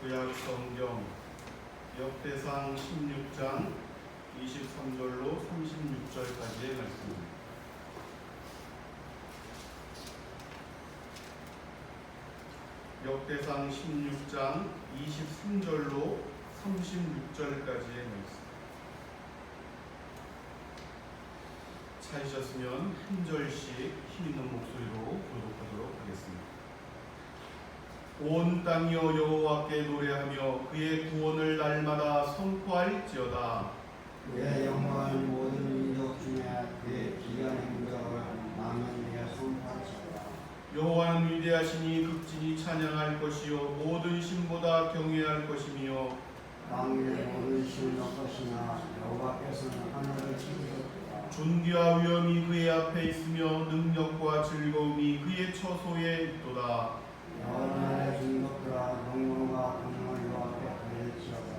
구약 성경 역대상 16장 23절로 36절까지의 말씀입니다. 역대상 16장 23절로 36절까지의 말씀. 찾으셨으면 한 절씩 힘 있는 목소리로 교독하도록 하겠습니다. 온 땅이여 여호와께 노래하며 그의 구원을 날마다 선포할지어다. 그의 영광을 모든 민족 중에 그의 기이한 행적을 나는 내 선포할지어다. 여호와는 위대하시니 극진히 찬양할 것이요 모든 신보다 경외할 것이며 땅의 모든 신의 것이나 여호와께서는 하늘을 치우셨도다. 존귀와 위엄이 그의 앞에 있으며 능력과 즐거움이 그의 처소에 있도다. 여러 나라의 중독들아 영광과 강을 여호와께 돌릴지어다.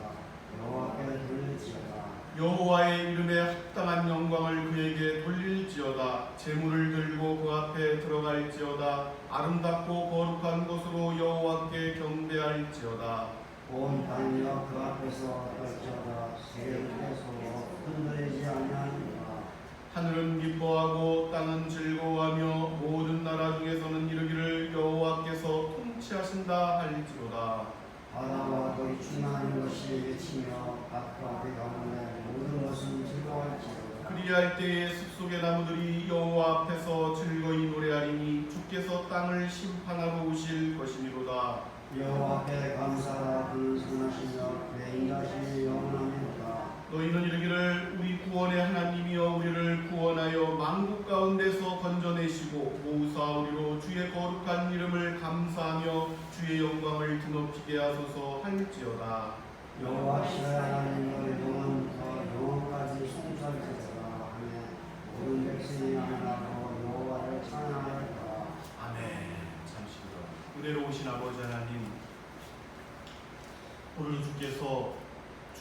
여호와께 돌릴지어다. 여호와의 이름에 합당한 영광을 그에게 돌릴지어다. 재물을 들고 그 앞에 들어갈지어다. 아름답고 거룩한 곳으로 여호와께 경배할지어다. 온 땅이여 그 앞에서 떨지어다. 세계에서 흔들리지 아니하니라. 하늘은 기뻐하고 땅은 즐거워하며 모든 나라 중에서는 이르기를 여호와께서 통치하신다 할지로다. 바다와 거기 충만한 것이 외치며 밭과 그 가운데 모든 것은 즐거워할지어다. 그리할 때에 숲속의 나무들이 여호와 앞에서 즐거이 노래하리니 주께서 땅을 심판하러 오실 것이미로다. 여호와께 감사하라 그는 선하시며 내 인자심이 영원합니다. 너희는 이르기를 우리 구원의 하나님이여 우리를 구원하여 만국 가운데서 건져내시고 모사 우리로 주의 거룩한 이름을 감사하며 주의 영광을 드높이게 하소서 할지어다. 여호와 시의 하나님 너희 영원부터 영원까지 송설지어다 하며 모든 백성이 하나로 여호와를 찬양하였다. 아멘. 잠시 기도. 은혜로 오신 아버지 하나님, 오늘 주께서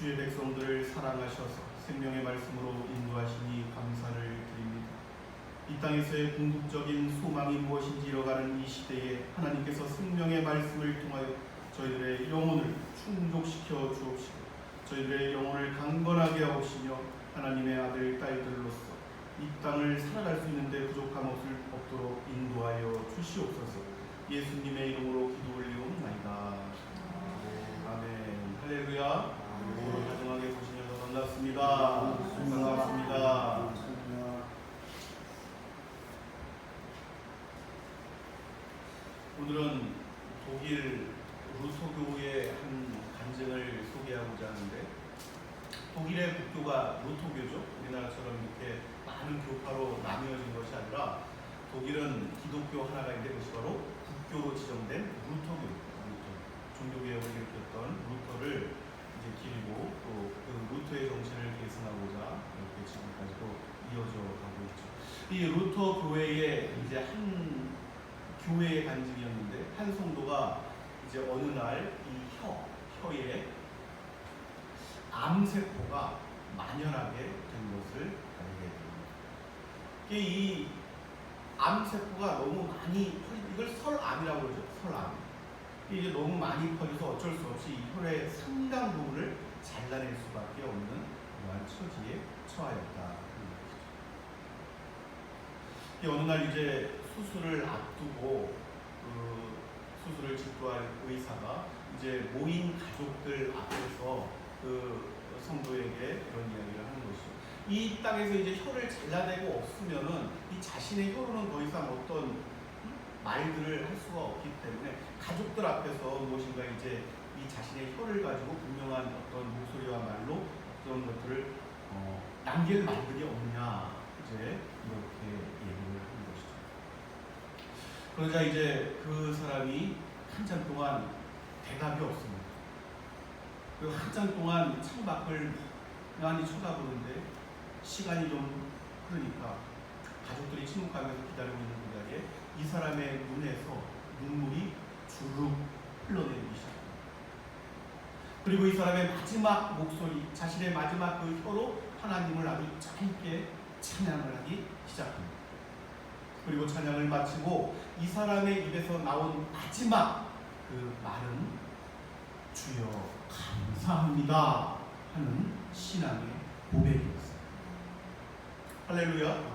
주의 백성들을 사랑하셔서 생명의 말씀으로 인도하시니 감사를 드립니다. 이 땅에서의 궁극적인 소망이 무엇인지 잃어가는 이 시대에 하나님께서 생명의 말씀을 통하여 저희들의 영혼을 충족시켜 주옵시고 저희들의 영혼을 강건하게 하옵시며 하나님의 아들 딸들로서 이 땅을 살아갈 수 있는데 부족함 없을 없도록 인도하여 주시옵소서. 예수님의 이름으로 기도 올리옵나이다. 아멘. 할렐루야. 오늘 가정하게 보시면서 반갑습니다. 반갑습니다. 오늘은 독일 루터 교의 한 간증을 소개하고자 하는데 독일의 국교가 루터 교죠. 우리나라처럼 이렇게 많은 교파로 나뉘어진 것이 아니라 독일은 기독교 하나가 있는데 그것이 바로 국교로 지정된 루터교입니다. 루터. 종교개혁을 일으켰던 루터를 기리고 또 그 루터의 정신을 계승하고자 이렇게 지금까지도 이어져 가고 있죠. 이 루터 교회의 이제 한 교회의 간증이었는데 한 성도가 이제 어느 날 이 혀, 혀에 암세포가 만연하게 된 것을 알게 됩니다. 이 암세포가 너무 많이 이걸 설암이라고 그러죠. 설암. 이게 너무 많이 퍼져서 어쩔 수 없이 이 혈의 상당 부분을 잘라낼 수밖에 없는 그러한 처지에 처하였다. 이 어느 날 이제 수술을 앞두고 그 수술을 집도할 의사가 이제 모인 가족들 앞에서 그 성도에게 그런 이야기를 하는 것이죠. 이 땅에서 이제 혀를 잘라내고 없으면은 이 자신의 혀로는 더 이상 어떤 말들을 할 수가 없기 때문에 가족들 앞에서 무엇인가 이제 이 자신의 혀를 가지고 분명한 어떤 목소리와 말로 어떤 것들을 어, 남길 말들이 없냐 이제 이렇게 얘기를 하는 것이죠. 그러자 이제 그 사람이 한참 동안 대답이 없습니다. 그 한참 동안 창밖을 많이 쳐다보는데 시간이 좀 흐르니까 가족들이 침묵하면서 기다리고 있는 그 자리에 이 사람의 눈에서 눈물이 주룩 흘러내리기 시작합니다. 그리고 이 사람의 마지막 목소리, 자신의 마지막 그 혀로 하나님을 아주 짧게 찬양을 하기 시작합니다. 그리고 찬양을 마치고 이 사람의 입에서 나온 마지막 그 말은 주여 감사합니다 하는 신앙의 고백이었어요. 할렐루야.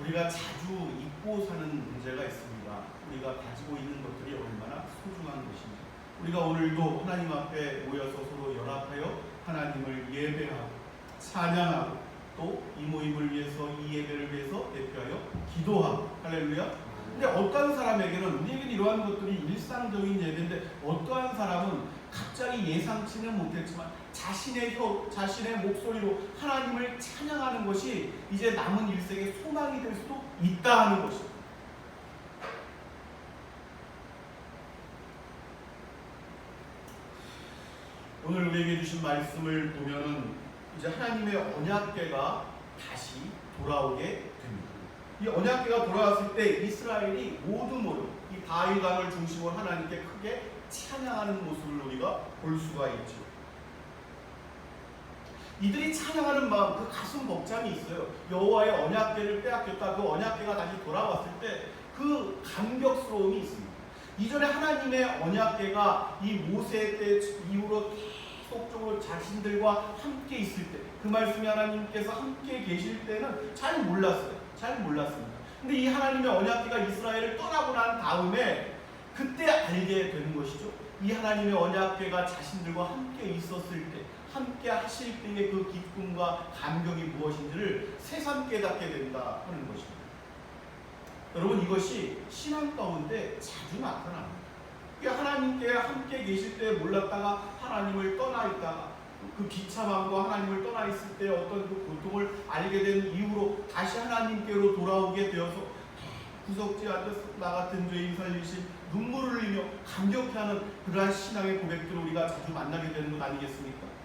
우리가 자주 잊고 사는 문제가 있습니다. 우리가 가지고 있는 것들이 얼마나 소중한 것인지. 우리가 오늘도 하나님 앞에 모여서 서로 연합하여 하나님을 예배하고 찬양하고 또 이 모임을 위해서 이 예배를 위해서 대표하여 기도하고 할렐루야. 근데 어떠한 사람에게는 우리에게는 이러한 것들이 일상적인 예배인데 어떠한 사람은 갑자기 예상치는 못했지만 자신의 혀, 자신의 목소리로 하나님을 찬양하는 것이 이제 남은 일생의 소망이 될 수도 있다 하는 것입니다. 오늘 우리에게 주신 말씀을 보면은 이제 하나님의 언약궤가 다시 돌아오게 됩니다. 이 언약궤가 돌아왔을 때 이스라엘이 모두 모여 이 바위강을 중심으로 하나님께 크게 찬양하는 모습을 우리가 볼 수가 있죠. 이들이 찬양하는 마음, 그 가슴 벅잠이 있어요. 여호와의 언약궤를 빼앗겼다. 그 언약궤가 다시 돌아왔을 때 그 감격스러움이 있습니다. 이전에 하나님의 언약궤가 이 모세 때 이후로 계속적으로 자신들과 함께 있을 때, 그 말씀이 하나님께서 함께 계실 때는 잘 몰랐어요. 잘 몰랐습니다. 근데 이 하나님의 언약궤가 이스라엘을 떠나고 난 다음에 그때 알게 되는 것이죠. 이 하나님의 언약궤가 자신들과 함께 있었을 때, 함께 하실 때의 그 기쁨과 감격이 무엇인지를 새삼 깨닫게 된다 하는 것입니다. 여러분 이것이 신앙 가운데 자주 나타납니다. 이게 하나님께 함께 계실 때 몰랐다가 하나님을 떠나 있다가 그 비참함과 하나님을 떠나 있을 때 어떤 그 고통을 알게 된 이후로 다시 하나님께로 돌아오게 되어서 구석지 앉아서 나 같은 죄인 살리신 눈물을 흘리며 감격해하는 그러한 신앙의 고백들을 우리가 자주 만나게 되는 것 아니겠습니까?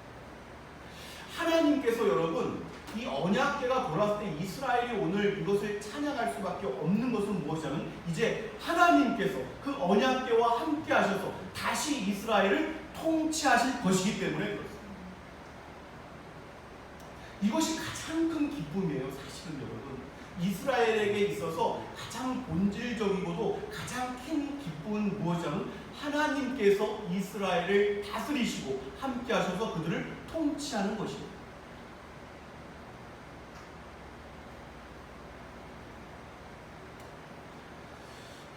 하나님께서 여러분 이 언약궤가 돌아왔을 때 이스라엘이 오늘 이것을 찬양할 수밖에 없는 것은 무엇이냐면 이제 하나님께서 그 언약궤와 함께 하셔서 다시 이스라엘을 통치하실 것이기 때문에. 이것이 가장 큰 기쁨이에요, 사실은 여러분. 이스라엘에게 있어서 가장 본질적이고도 가장 큰 기쁨은 무엇이냐면 하나님께서 이스라엘을 다스리시고 함께 하셔서 그들을 통치하는 것입니다.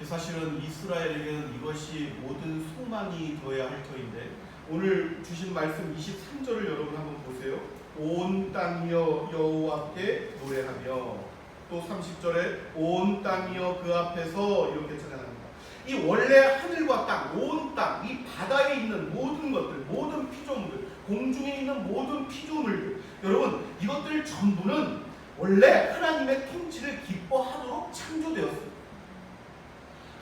사실은 이스라엘에게는 이것이 모든 소망이 되어야 할 터인데 오늘 주신 말씀 23절을 여러분 한번 보세요. 온 땅이여 여호와께 노래하며 또 30절에 온 땅이여 그 앞에서 이렇게 찬양합니다. 이 원래 하늘과 땅, 온 땅, 이 바다에 있는 모든 것들, 모든 피조물들, 공중에 있는 모든 피조물들, 여러분 이것들 전부는 원래 하나님의 통치를 기뻐하도록 창조되었습니다.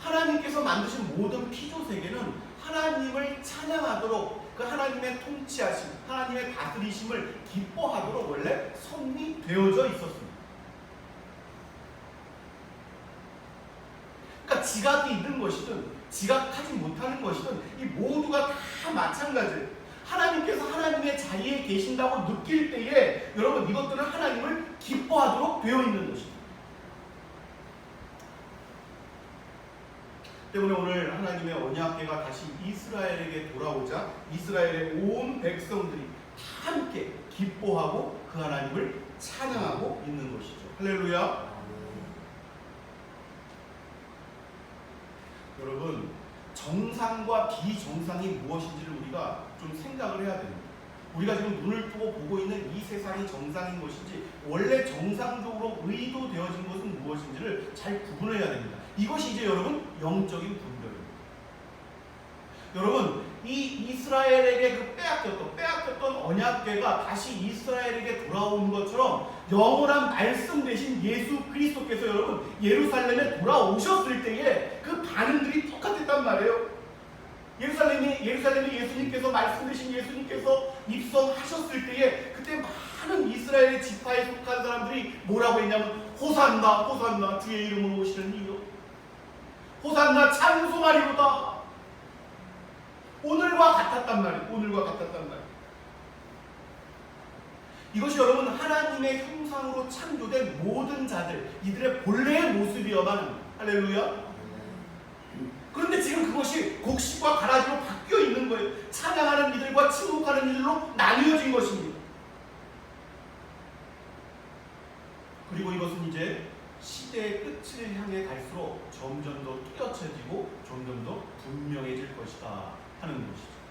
하나님께서 만드신 모든 피조 세계는 하나님을 찬양하도록 그 하나님의 통치하심, 하나님의 다스리심을 기뻐하도록 원래 섭리되어져 있었습니다. 그러니까 지각이 있는 것이든 지각하지 못하는 것이든 이 모두가 다 마찬가지예요. 하나님께서 하나님의 자리에 계신다고 느낄 때에 여러분 이것들은 하나님을 기뻐하도록 되어 있는 것입니다. 때문에 오늘 하나님의 언약궤가 다시 이스라엘에게 돌아오자 이스라엘의 온 백성들이 다 함께 기뻐하고 그 하나님을 찬양하고 있는 것이죠. 할렐루야. 여러분 정상과 비정상이 무엇인지를 우리가 좀 생각을 해야 됩니다. 우리가 지금 눈을 뜨고 보고 있는 이 세상이 정상인 것인지 원래 정상적으로 의도되어진 것은 무엇인지를 잘 구분해야 됩니다. 이것이 이제 여러분 영적인 분별입니다. 여러분 이 이스라엘에게 그 빼앗겼던 빼앗겼던 언약궤가 다시 이스라엘에게 돌아오는 것처럼 영원한 말씀 대신 예수 그리스도께서 여러분 예루살렘에 돌아오셨을 때에 그 반응들이 똑같았단 말이에요. 예루살렘이 예루살렘에 예수님께서 말씀 대신 예수님께서 입성하셨을 때에 그때 많은 이스라엘의 지파에 속한 사람들이 뭐라고 했냐면 호산나 호산나 주의 이름으로 오시는 이요. 호산나 찬송하리로다 오늘과 같았단 말이에요 오늘과 같았단 말이에요 이것이 여러분 하나님의 형상으로 창조된 모든 자들 이들의 본래의 모습이어만 할렐루야. 그런데 지금 그거 것이 곡식과 가라지로 바뀌 어 있는 거예요. 찬양하는 이들과 침묵하는 이들로 나뉘어진 것입니다. 그리고 이것은 이제 시대의 끝을 향해 갈수록 점점 더 뚜렷해지고 점점 더 분명해질 것이다 하는 것이죠.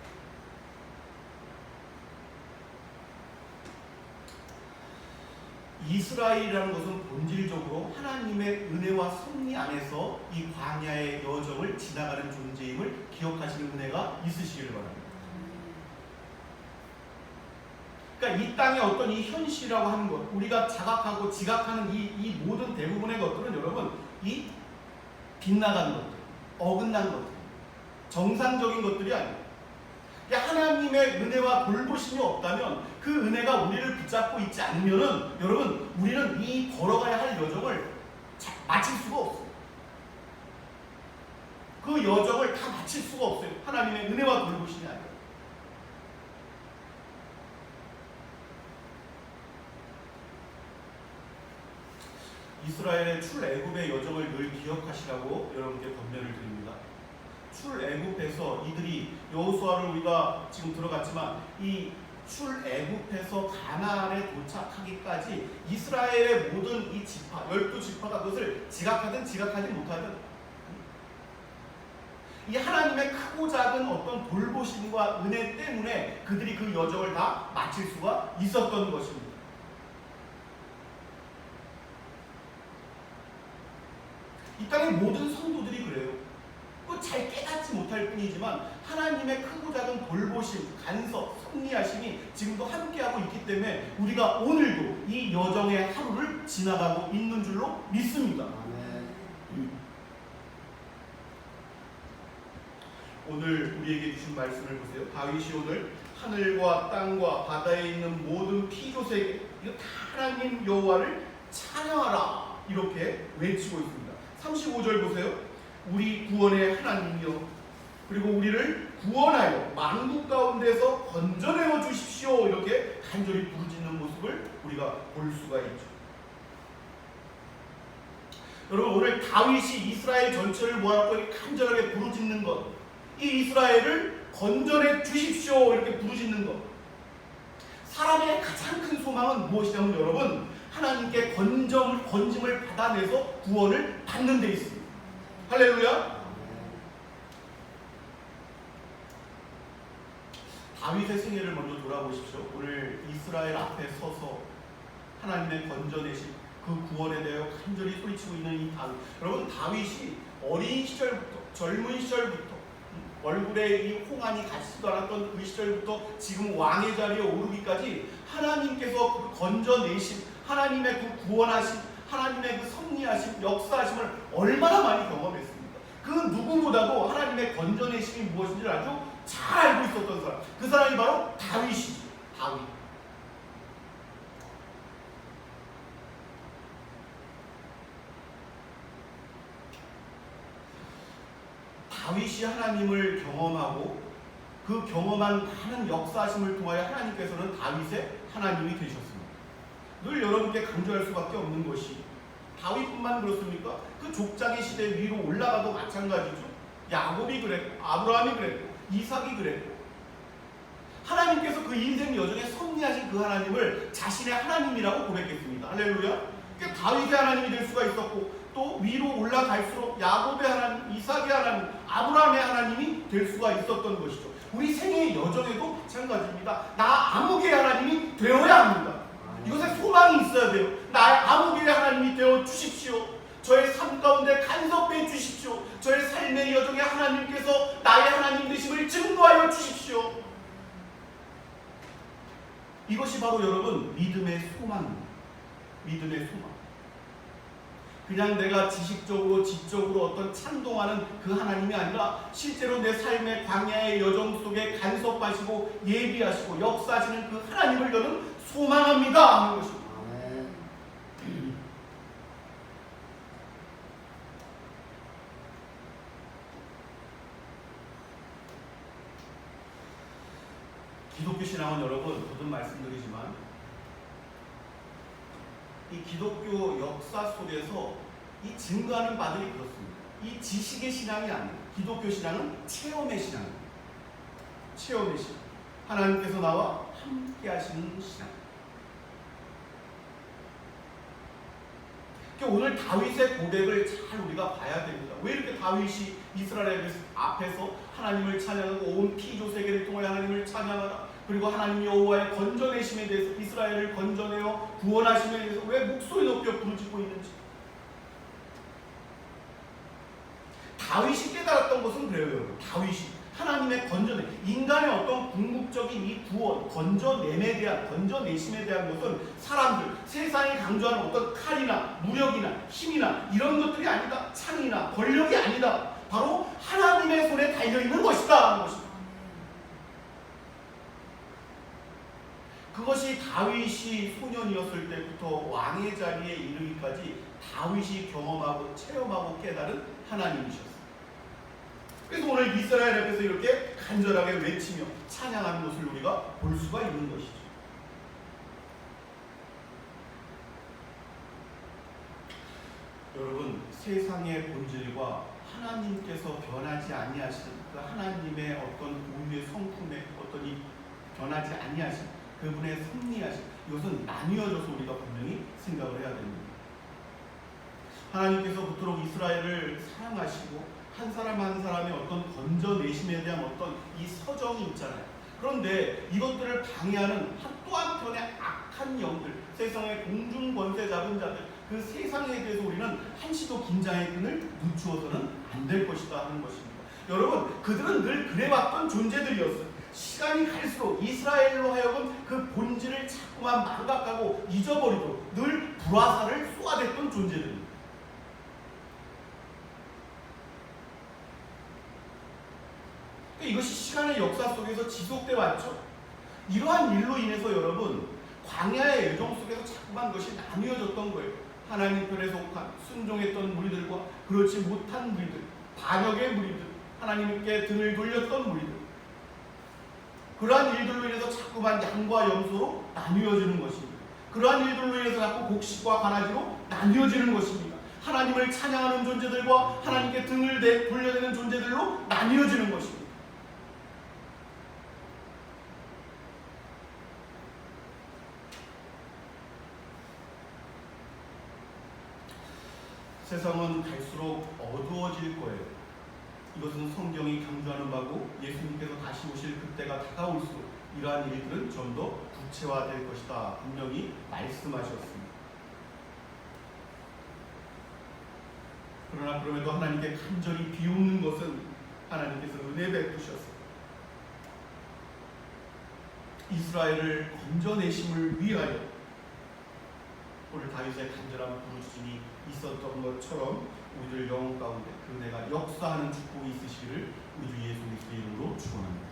이스라엘이라는 것은 본질적으로 하나님의 은혜와 섭리 안에서 이 광야의 여정을 지나가는 존재임을 기억하시는 은혜가 있으시기를 바랍니다. 그러니까 이 땅의 어떤 이 현실이라고 하는 것, 우리가 자각하고 지각하는 이, 이 모든 대부분의 것들은 여러분 이 빗나간 것들, 어긋난 것들, 정상적인 것들이 아니에요. 하나님의 은혜와 돌보심이 없다면 그 은혜가 우리를 붙잡고 있지 않으면은 여러분 우리는 이 걸어가야 할 여정을 자- 마칠 수가 없어요. 그 여정을 다 마칠 수가 없어요. 하나님의 은혜와 돌보심이 아니라. 이스라엘의 출애굽의 여정을 늘 기억하시라고 여러분께 권면을 드립니다. 출애굽에서 이들이 여호수아를 우리가 지금 들어갔지만 이 출애굽에서 가나안에 도착하기까지 이스라엘의 모든 이 지파 열두 지파가 그것을 지각하든 지각하지 못하든 이 하나님의 크고 작은 어떤 돌보심과 은혜 때문에 그들이 그 여정을 다 마칠 수가 있었던 것입니다. 이 땅의 모든 성도들이 잘 깨닫지 못할 뿐이지만 하나님의 크고 작은 돌보심, 간섭, 섭리하심이 지금도 함께하고 있기 때문에 우리가 오늘도 이 여정의 하루를 지나가고 있는 줄로 믿습니다. 오늘 우리에게 주신 말씀을 보세요. 다윗이 오늘 하늘과 땅과 바다에 있는 모든 피조세계 이거 다 하나님 여호와를 찬양하라 이렇게 외치고 있습니다. 35절 보세요. 우리 구원의 하나님이여 그리고 우리를 구원하여 만국 가운데서 건져내어 주십시오 이렇게 간절히 부르짖는 모습을 우리가 볼 수가 있죠. 여러분 오늘 다윗이 이스라엘 전체를 모아놓고 간절하게 부르짖는 것, 이 이스라엘을 건져내 주십시오 이렇게 부르짖는 것. 사람의 가장 큰 소망은 무엇이냐면 여러분 하나님께 건정을 건짐을 받아내서 구원을 받는 데 있습니다. 할렐루야. 다윗의 생애를 먼저 돌아보십시오. 오늘 이스라엘 앞에 서서 하나님의 건져내신 그 구원에 대하여 간절히 소리치고 있는 이 다윗. 여러분 다윗이 어린 시절부터 젊은 시절부터 음, 얼굴에 이 홍안이 가시지도 않았던 그 시절부터 지금 왕의 자리에 오르기까지 하나님께서 그 건져내신 하나님의 그 구원하신 하나님의 그 섭리하심 역사하심을 얼마나 많이 경험했습니까? 그 누구보다도 하나님의 건져내심이 무엇인지를 아주 잘 알고 있었던 사람. 그 사람이 바로 다윗이죠. 다윗. 다윗이 하나님을 경험하고 그 경험한 많은 역사심을 통하여 하나님께서는 다윗의 하나님이 되셨습니다. 늘 여러분께 강조할 수밖에 없는 것이 다윗뿐만 그렇습니까? 그 족장의 시대 위로 올라가도 마찬가지죠. 야곱이 그랬고 아브라함이 그랬고 이삭이 그랬고 하나님께서 그 인생 여정에 섭리하신 그 하나님을 자신의 하나님이라고 고백했습니다. 할렐루야. 그 다윗의 하나님이 될 수가 있었고 또 위로 올라갈수록 야곱의 하나님, 이삭의 하나님, 아브라함의 하나님이 될 수가 있었던 것이죠. 우리 생애의 여정에도 마찬가지입니다. 나 아무개의 하나님이 되어야 합니다. 이것에 소망이 있어야 돼요. 나의 아무개의 하나님이 되어 주십시오. 저의 삶 가운데 간섭해 주십시오. 저의 삶의 여정에 하나님께서 나의 하나님 되심을 증거하여 주십시오. 이것이 바로 여러분 믿음의 소망입니다. 믿음의 소망. 그냥 내가 지식적으로 지적으로 어떤 찬동하는 그 하나님이 아니라 실제로 내 삶의 광야의 여정 속에 간섭하시고 예비하시고 역사하시는 그 하나님을 저는 소망합니다 하는 것입니다. 아멘. 기독교 신앙은 여러분 거듭 말씀드리지만 이 기독교 역사 속에서 이 증거하는 바들이 그렇습니다. 이 지식의 신앙이 아니에요. 기독교 신앙은 체험의 신앙이에요. 체험의 신앙. 하나님께서 나와 함께 하시는 신앙. 그러니까 오늘 다윗의 고백을 잘 우리가 봐야 됩니다. 왜 이렇게 다윗이 이스라엘 앞에서 하나님을 찬양하고 온 피조 세계를 통하여 하나님을 찬양하라. 그리고 하나님 여호와의 건져내심에 대해서 이스라엘을 건져내어 구원하심에 대해서 왜 목소리 높여 부르짖고 있는지. 다윗이 깨달았던 것은 그래요, 여러분. 다윗이 하나님의 건져내 인간의 어떤 궁극적인 이 구원, 건져냄에 대한 건져내심에 대한 것은 사람들 세상이 강조하는 어떤 칼이나 무력이나 힘이나 이런 것들이 아니다. 창이나 권력이 아니다. 바로 하나님의 손에 달려 있는 것이다. 그것이 다윗이 소년이었을 때부터 왕의 자리에 이르기까지 다윗이 경험하고 체험하고 깨달은 하나님이셨어요. 그래서 오늘 이스라엘 앞에서 이렇게 간절하게 외치며 찬양하는 것을 우리가 볼 수가 있는 것이죠. 여러분 세상의 본질과 하나님께서 변하지 아니하신 그 하나님의 어떤 우유의 성품의 어떤 이 변하지 아니하신 그분의 섭리하신 이것은 나뉘어져서 우리가 분명히 생각을 해야 됩니다. 하나님께서 그토록 이스라엘을 사랑하시고 한 사람 한 사람의 어떤 건져내심에 대한 어떤 이 서정이 있잖아요. 그런데 이것들을 방해하는 또 한편의 악한 영들, 세상의 공중 권세 잡은 자들, 그 세상에 대해서 우리는 한시도 긴장의 끈을 늦추어서는 안 될 것이다 하는 것입니다. 여러분, 그들은 늘 그래왔던 존재들이었어요. 시간이 갈수록 이스라엘로 하여금 그 본질을 자꾸만 망각하고 잊어버리도록 늘 불화살을 쏘아댔던 존재들입니다. 그러니까 이것이 시간의 역사 속에서 지속돼 왔죠. 이러한 일로 인해서 여러분 광야의 애정 속에서 자꾸만 것이 나뉘어졌던 거예요. 하나님 편에 속한 순종했던 무리들과 그렇지 못한 무리들, 반역의 무리들, 하나님께 등을 돌렸던 무리들. 그러한 일들로 인해서 자꾸만 양과 염소로 나뉘어지는 것입니다. 그러한 일들로 인해서 자꾸 곡식과 가나지로 나뉘어지는 것입니다. 하나님을 찬양하는 존재들과 하나님께 등을 대, 돌려대는 존재들로 나뉘어지는 것입니다. 세상은 갈수록 어두워질 거예요. 이것은 성경이 강조하는 바고 예수님께서 다시 오실 그때가 다가올수록 이러한 일들은 좀 더 구체화될 것이다. 분명히 말씀하셨습니다. 그러나 그럼에도 하나님께 간절히 비웃는 것은 하나님께서 은혜 베푸셨습니다. 이스라엘을 건져내심을 위하여 오늘 다윗의 간절한 부르짖음이 있었던 것처럼 우리들 영혼 가운데 그 은혜가 역사하는 축복이 있으시기를 우리 주 예수 그리스도 이름으로 축원합니다.